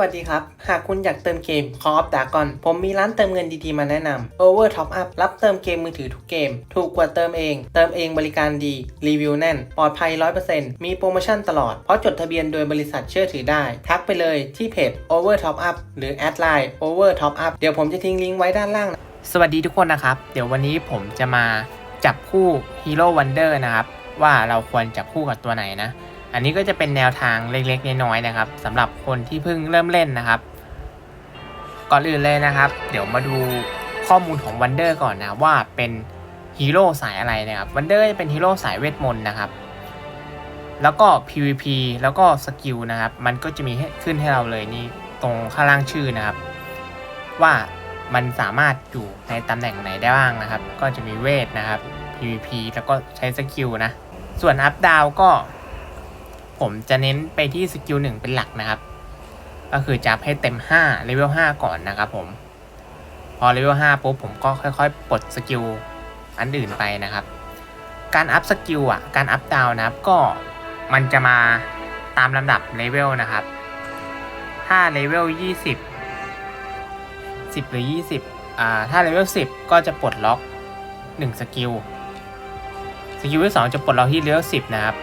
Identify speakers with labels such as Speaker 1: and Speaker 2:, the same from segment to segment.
Speaker 1: วัสดีครับ หากคุณอยากเติมเกม Call of Dragon ผมมีร้านเติมเงินดีๆมาแนะนำ Over Top Up รับเติมเกมมือถือทุกเกม ถูกกว่าเติมเอง เติมเองบริการดี รีวิวแน่น ปลอดภัย 100%มีโปรโมชั่นตลอด เพราะจดทะเบียนโดยบริษัทเชื่อถือได้ ทักไปเลยที่เพจ Over Top Up หรือแอดไลน์ Over Top Up เดี๋ยวผมจะทิ้งลิงก์ไว้ด้านล่างนะ
Speaker 2: สวัสดีทุกคนนะครับ เดี๋ยววันนี้ผมจะมาจับคู่ Hero Wonder นะครับ ว่าเราควรจับคู่กับตัวไหนนะ อันนี้ก็จะเป็นแนวทางเล็กๆน้อยๆนะครับสำหรับคนที่เพิ่งเริ่มเล่นนะครับ ก่อนอื่นเลยนะครับ เดี๋ยวมาดูข้อมูลของ Wonder ก่อนนะว่าเป็นฮีโร่สายอะไรนะครับ Wonder จะเป็นฮีโร่สายเวทมนต์นะครับ แล้วก็ PVP แล้วก็สกิลนะครับ มันก็จะมีขึ้นให้เราเลยนี่ตรงข้างล่างชื่อนะครับ ว่ามันสามารถอยู่ในตำแหน่งไหนได้บ้างนะครับ ก็จะมีเวทนะครับ PVP แล้วก็ใช้สกิลนะ ส่วนอัพดาวก็ ผมจะเน้นไปที่สกิลหนึ่งเป็นหลักนะครับ ก็คือจะอัพให้เต็ม5เลเวล5ก่อนนะครับผม พอเลเวล5ปุ๊บผมก็ค่อยๆ ปลดสกิลอันอื่นไปนะครับ การอัพสกิลอะ การอัพดาวนะครับก็มันจะมาตามลำดับเลเวลนะครับ ถ้าเลเวล20 10 หรือ 20อ่าถ้าเลเวล10 ก็จะปลดล็อก 1 สกิล สกิลที่ 2 จะปลดล็อกที่เลเวล10 นะครับ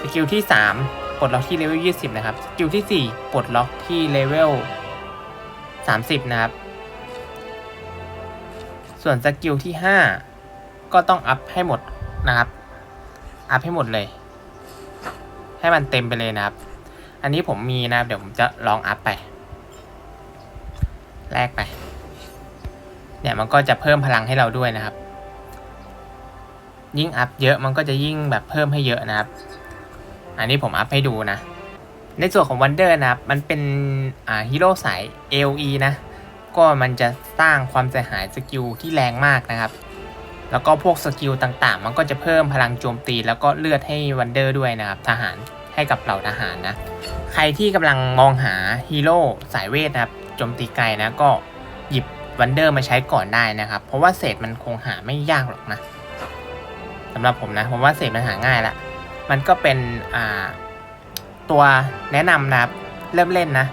Speaker 2: สกิลที่ 3 ปลดล็อกที่เลเวล 20 นะครับ สกิลที่ 4 ปลดล็อกที่เลเวล 30 นะครับ ส่วนสกิลที่ 5 ก็ต้องอัพให้หมดนะครับ อัพให้หมดเลย ให้มันเต็มไปเลยนะครับ อันนี้ผมมีนะครับ เดี๋ยวผมจะลองอัพไป แลกไป เนี่ยมันก็จะเพิ่มพลังให้เราด้วยนะครับยิ่งอัพเยอะมันก็จะยิ่งแบบเพิ่มให้เยอะนะครับ อันนี้ผมอัพให้ดูนะ ในส่วนของ Wonder นะครับ มันเป็นอ่าฮีโร่สาย AOE นะ ก็มันจะสร้างความเสียหายสกิลที่แรงมากนะครับ แล้วก็พวกสกิลต่างๆ มันก็จะเพิ่มพลังโจมตี แล้วก็เลือดให้ Wonder ด้วยนะครับทหารให้กับเหล่าทหารนะ ใครที่กำลังมองหาฮีโร่สายเวทนะครับโจมตีไกลนะก็หยิบวันเดอร์มาใช้ก่อนได้นะครับ เพราะว่าเศษมันคงหาไม่ยากหรอกนะสำหรับผมนะผมว่าเศษมันหาง่ายละ มันก็เป็นตัวแนะนำนะครับ เริ่มเล่นนะ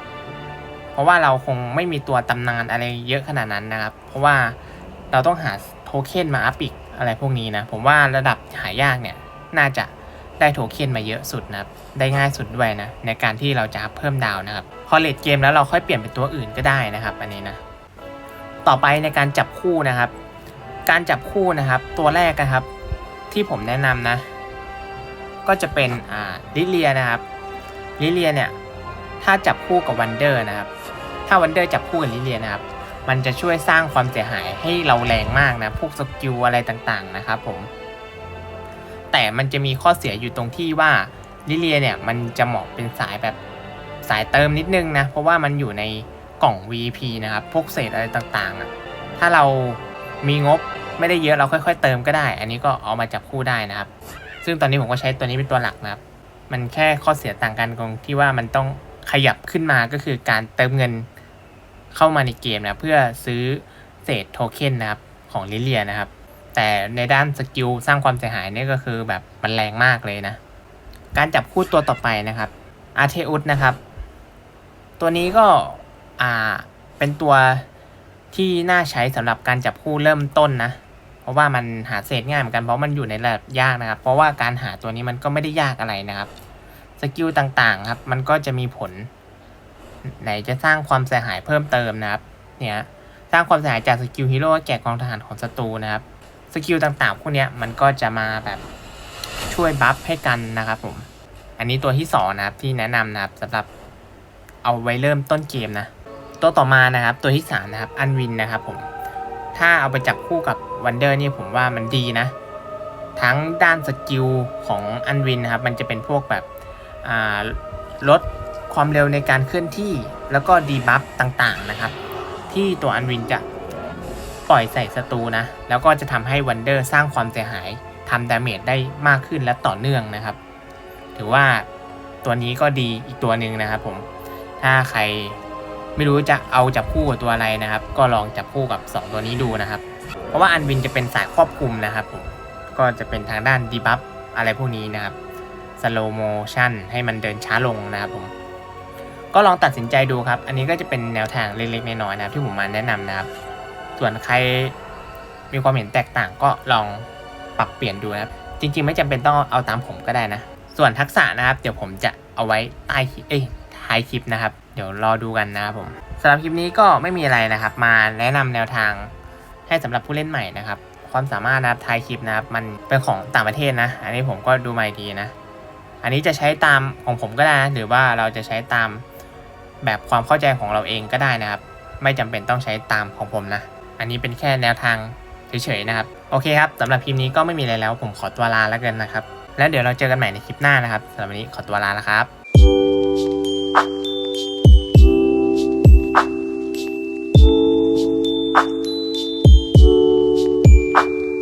Speaker 2: เพราะว่าเราคงไม่มีตัวตำนานอะไรเยอะขนาดนั้นนะครับ เพราะว่าเราต้องหาโทเค็นมาอัพอีกอะไรพวกนี้นะ ผมว่าระดับหายากเนี่ย น่าจะได้โทเค็นมาเยอะสุดนะครับ ได้ง่ายสุดด้วยนะ ในการที่เราจะเพิ่มดาวนะครับ พอเลดเกมแล้วเราค่อยเปลี่ยนเป็นตัวอื่นก็ได้นะครับ อันนี้นะ ต่อไปในการจับคู่นะครับ การจับคู่นะครับ ตัวแรกนะครับ ที่ผมแนะนำนะ ก็จะเป็นอ่าลิเลียนะครับลิเลียเนี่ยถ้าจับคู่กับวันเดอร์นะครับ ถ้าวันเดอร์จับคู่กับลิเลียนะครับ มันจะช่วยสร้างความเสียหายให้เราแรงมากนะ พวกสกิลอะไรต่างๆนะครับผม แต่มันจะมีข้อเสียอยู่ตรงที่ว่าลิเลียเนี่ยมันจะเหมาะเป็นสายแบบสายเติมนิดนึงนะ เพราะว่ามันอยู่ในกล่อง VP นะครับ พวกเศษอะไรต่างๆอะถ้าเรามีงบไม่ได้เยอะเราค่อย ๆ เติมก็ได้ อันนี้ก็เอามาจับคู่ได้นะครับ ซึ่งตอนนี้ผมก็ใช้ตัวนี้เป็นตัวหลักนะครับ มันแค่ข้อเสียต่างกันตรงที่ว่ามันต้องขยับขึ้นมาก็คือการเติมเงินเข้ามาในเกมนะเพื่อซื้อเศษโทเค็นนะครับของลิเลียนะครับ แต่ในด้านสกิลสร้างความเสียหายนี่ก็คือแบบมันแรงมากเลยนะ การจับคู่ตัวต่อไปนะครับอาเทอุสนะครับ ตัวนี้ก็อ่าเป็นตัวที่น่าใช้สำหรับการจับคู่เริ่มต้นนะ เพราะว่ามันหาเศษง่ายเหมือนกันเพราะมันอยู่ในระดับยากนะครับ เพราะว่าการหาตัวนี้มันก็ไม่ได้ยากอะไรนะครับสกิลต่างๆครับ มันก็จะมีผล ไหนจะสร้างความเสียหายเพิ่มเติมนะครับ เนี่ยสร้างความเสียหายจากสกิลฮีโร่แก่กองทหารของศัตรูนะครับสกิลต่างๆพวกนี้มันก็จะมาแบบช่วยบัฟให้กันนะครับผม อันนี้ตัวที่สองนะครับที่แนะนำนะครับสำหรับเอาไว้เริ่มต้นเกมนะ ตัวต่อมานะครับตัวที่สามนะครับอันวินนะครับผม ถ้าเอาไปจับคู่กับวันเดอร์นี่ผมว่ามันดีนะ ทั้งด้านสกิลของอันวินนะครับ มันจะเป็นพวกแบบลดความเร็วในการเคลื่อนที่แล้วก็ดีบัฟต่างๆนะครับ ที่ตัวอันวินจะปล่อยใส่ศัตรูนะ แล้วก็จะทำให้วันเดอร์สร้างความเสียหายทำดาเมจได้มากขึ้นและต่อเนื่องนะครับ ถือว่าตัวนี้ก็ดีอีกตัวหนึ่งนะครับผม ถ้าใครไม่รู้จะเอาจับคู่กับตัวอะไรนะครับ ก็ลองจับคู่กับ 2 ตัวนี้ดูนะครับ เพราะว่าอันวินจะเป็นสายครอบคลุมนะครับผมก็จะเป็นทางด้านดีบัฟอะไรพวกนี้นะครับสโลโมชันให้มันเดินช้าลงนะครับผมก็ลองตัดสินใจดูครับ อันนี้ก็จะเป็นแนวทางเล็กๆน้อยๆนะครับที่ผมมาแนะนำนะครับ ส่วนใครมีความเห็นแตกต่างก็ลองปรับเปลี่ยนดูนะครับ จริงๆ ไม่จำเป็นต้องเอาตามผมก็ได้นะ ส่วนทักษะนะครับ เดี๋ยวผมจะเอาไว้ใต้คลิปเอ้ยท้ายคลิปนะครับ เดี๋ยวรอดูกันนะครับผมสำหรับคลิปนี้ก็ไม่มีอะไรนะครับ มาแนะนำแนวทาง ให้สำหรับผู้เล่นใหม่นะครับ ความสามารถนะครับทายคลิปนะครับ มันเป็นของต่างประเทศนะ อันนี้ผมก็ดูมาอีกทีนะ อันนี้จะใช้ตามของผมก็ได้นะหรือว่าเราจะใช้ตามแบบความเข้าใจของเราเองก็ได้นะครับ ไม่จำเป็นต้องใช้ตามของผมนะ อันนี้เป็นแค่แนวทางเฉยๆนะครับ โอเคครับสำหรับคลิปนี้ก็ไม่มีอะไรแล้ว ผมขอตัวลาแล้วกันนะครับ แล้วเดี๋ยวเราเจอกันใหม่ในคลิปหน้านะครับสำหรับวันนี้ขอตัวลาแล้วครับ